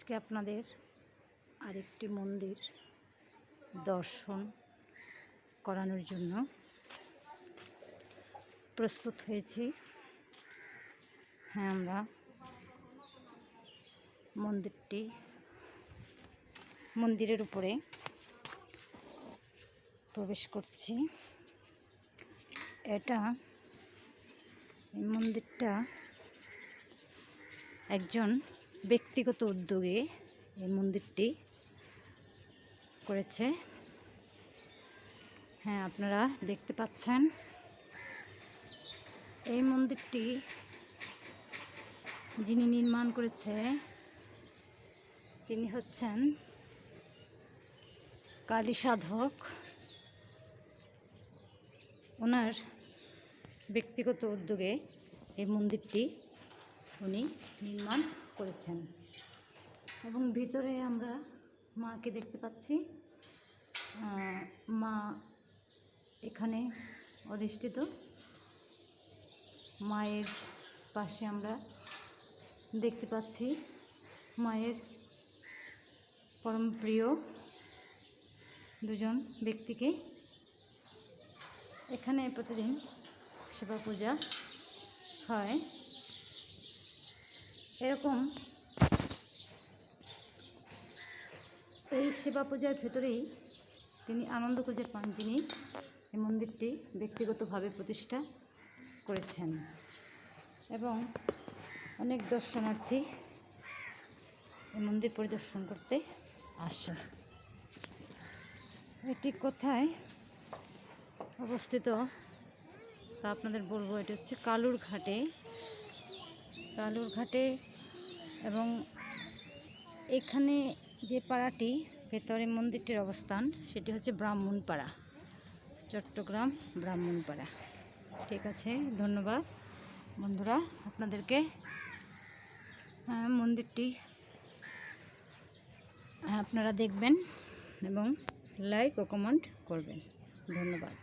আজকে আপনাদের আরেকটি মন্দির দর্শন করানোর জন্য প্রস্তুত হয়েছি। হ্যাঁ আমরা মন্দিরটি মন্দিরের উপরে প্রবেশ করছি। এটা মন্দিরটা একজন ব্যক্তিগত উদ্যোগে এই মন্দিরটি করেছে। হ্যাঁ আপনারা দেখতে পাচ্ছেন। এই মন্দিরটি যিনি নির্মাণ করেছে, তিনি হচ্ছেন কালী সাধক। ওনার ব্যক্তিগত উদ্যোগে এই মন্দিরটি উনি নির্মাণ করেছেন। এবং ভিতরে আমরা মাকে দেখতে পাচ্ছি। মা এখানে অধিষ্ঠিত। মায়ের পাশে আমরা দেখতে পাচ্ছি। মায়ের পরম প্রিয় দুজন ব্যক্তিকে। এখানে প্রতিদিন সেবা পূজা হয়। এরকম এই সেবা পূজার ভেতরেই তিনি আনন্দ খুঁজে পান যিনি এই মন্দিরটি ব্যক্তিগতভাবে প্রতিষ্ঠা করেছেন। এবং অনেক দর্শনার্থী এই মন্দির পরিদর্শন করতে আসে এটি কোথায় অবস্থিত তা আপনাদের বলব, এটি হচ্ছে কালুর ঘাটে কালুর ঘাটে এবং এখানে যে পাড়াটি, ভেতরে মন্দিরটির অবস্থান, সেটি হচ্ছে ব্রাহ্মণপাড়া, চট্টগ্রাম ব্রাহ্মণপাড়া। ঠিক আছে, ধন্যবাদ। বন্ধুরা, আপনাদেরকে মন্দিরটি আপনারা দেখবেন এবং লাইক ও কমেন্ট করবেন। ধন্যবাদ।